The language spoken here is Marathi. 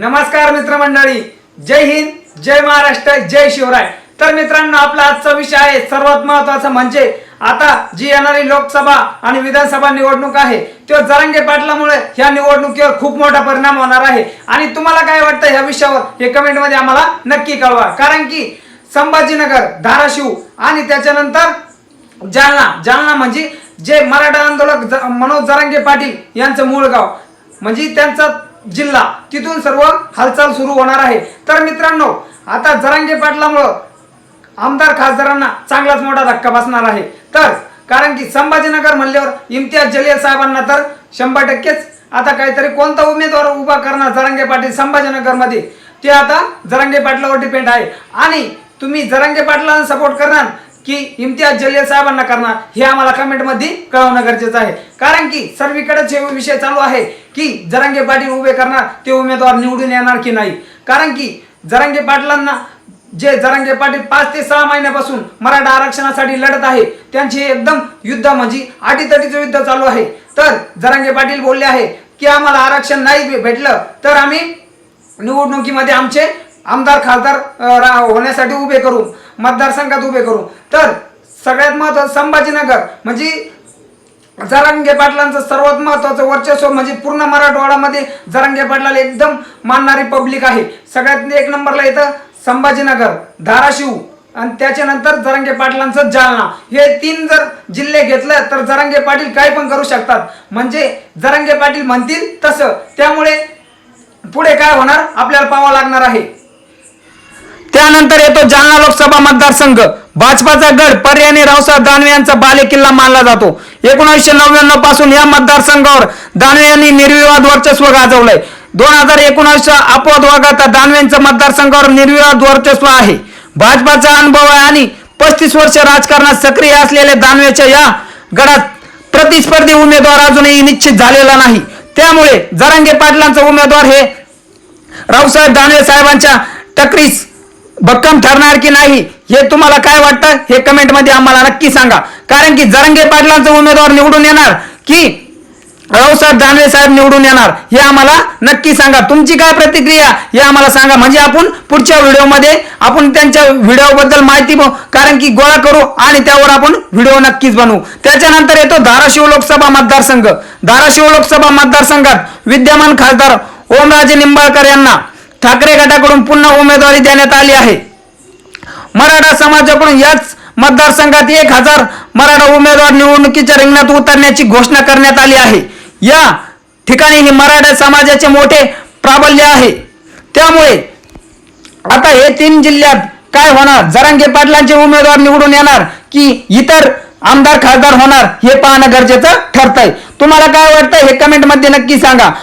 नमस्कार मित्रमंडळी. जय हिंद जय महाराष्ट्र जय शिवराय. तर मित्रांनो आपला आजचा विषय आहे सर्वात महत्त्वाचा म्हणजे आता जी येणारी लोकसभा आणि विधानसभा निवडणूक आहे तो जरांगे पाटलामुळे ह्या निवडणुकीवर खूप मोठा परिणाम होणार आहे. आणि तुम्हाला काय वाटतं ह्या विषयावर हे कमेंटमध्ये आम्हाला नक्की कळवा. कारण की संभाजीनगर धाराशिव आणि त्याच्यानंतर जालना. जालना म्हणजे जे मराठा आंदोलक ज- मनोज जरांगे पाटील यांचं मूळ गाव. म्हणजे त्यांचा जिल्हा. तिथून सर्व हालचाल सुरू होणार आहे. तर मित्रांनो आता जरांगे पाटलामुळं आमदार खासदारांना चांगलाच मोठा धक्का बसणार आहे. तर कारण की संभाजीनगर म्हणल्यावर इम्तियाज जलील साहेबांना तर शंभर टक्केच आता काहीतरी कोणता उमेदवार उभा करणार जरांगे पाटील संभाजीनगरमध्ये? ते आता जरांगे पाटलावर डिपेंड आहे. आणि तुम्ही जरांगे पाटलांना सपोर्ट करणार की इम्तियाज जलील साहेबांना करणार हे आम्हाला कमेंटमध्ये कळवणं गरजेचं आहे. कारण की सर्वीकडेच हे विषय चालू आहे की जरांगे पाटील उभे करणार ते उमेदवार निवडून येणार की नाही. कारण की जरांगे पाटलांना जे जरांगे पाटील पाच ते सहा महिन्यापासून मराठा आरक्षणासाठी लढत आहे त्यांचे एकदम युद्ध म्हणजे आटीतटीचं युद्ध चालू आहे. तर जरांगे पाटील बोलले आहे की आम्हाला आरक्षण नाही भेटलं तर आम्ही निवडणुकीमध्ये आमचे आमदार खासदार रा- होण्यासाठी उभे करू मतदारसंघात उभे करू तर सगळ्यात महत्वाचं संभाजीनगर म्हणजे जरांगे पाटलांचं सर्वात महत्वाचं वर्चस्व म्हणजे पूर्ण मराठवाड्यामध्ये जरांगे पाटलाला एकदम मानणारी पब्लिक आहे. सगळ्यात एक नंबरला येतं संभाजीनगर धाराशिव आणि त्याच्यानंतर जरांगे पाटलांचं जालना. हे तीन जर जिल्हे घेतलं तर जरांगे पाटील काय पण करू शकतात. म्हणजे जरांगे पाटील म्हणतील तसं. त्यामुळे पुढे काय होणार? आपल्याला पाहावं लागणार आहे. त्यानंतर येतो जालना लोकसभा मतदारसंघ. भाजपाचा गड पर्यायने रावसाहेब दानवे यांचा बालेकिल्ला मानला जातो. एकोणीसशे नव्याण्णवपासून या मतदारसंघावर दानवे यांनी निर्विवाद वर्चस्व गाजवलंय. दोन हजार एकोणावीसच्या अपवाद वगळता दानवेंचं मतदारसंघावर निर्विवाद वर्चस्व आहे. भाजपाचा अनुभव आहे आणि पस्तीस वर्ष राजकारणात सक्रिय असलेल्या दानवेच्या या गडात प्रतिस्पर्धी उमेदवार अजूनही निश्चित झालेला नाही. त्यामुळे जरांगे पाटलांचा उमेदवार हे रावसाहेब दानवे साहेबांच्या टकरीस भक्कम ठरणार की नाही हे तुम्हाला काय वाटतं हे कमेंटमध्ये आम्हाला नक्की सांगा. कारण की जरंगे पाटलांचा उमेदवार निवडून येणार की रावसाहेब दानवे साहेब निवडून येणार हे आम्हाला नक्की सांगा. तुमची काय प्रतिक्रिया हे आम्हाला सांगा. म्हणजे आपण पुढच्या व्हिडिओमध्ये आपण त्यांच्या व्हिडिओबद्दल माहिती कारण की गोळा करू आणि त्यावर आपण व्हिडिओ नक्कीच बनवू. त्याच्यानंतर येतो धाराशिव लोकसभा मतदारसंघ. धाराशिव लोकसभा मतदारसंघात विद्यमान खासदार ओमराजे निंबाळकर यांना ठाकरे गटाकडून पुन्हा उमेदवारी देण्यात आली आहे. मराठा समाजाकडून याच मतदारसंघात एक हजार मराठा उमेदवार निवडणुकीच्या रिंगणात उतरण्याची घोषणा करण्यात आली आहे. या ठिकाणी हे मराठा समाजाचे मोठे प्राबल्य आहे. त्यामुळे आता हे तीन जिल्ह्यात काय होणार? जरांगे पाटलांचे उमेदवार निवडून येणार की इतर आमदार खासदार होणार हे पाहणं गरजेचं ठरतंय. तुम्हाला काय वाटतं हे कमेंटमध्ये नक्की सांगा.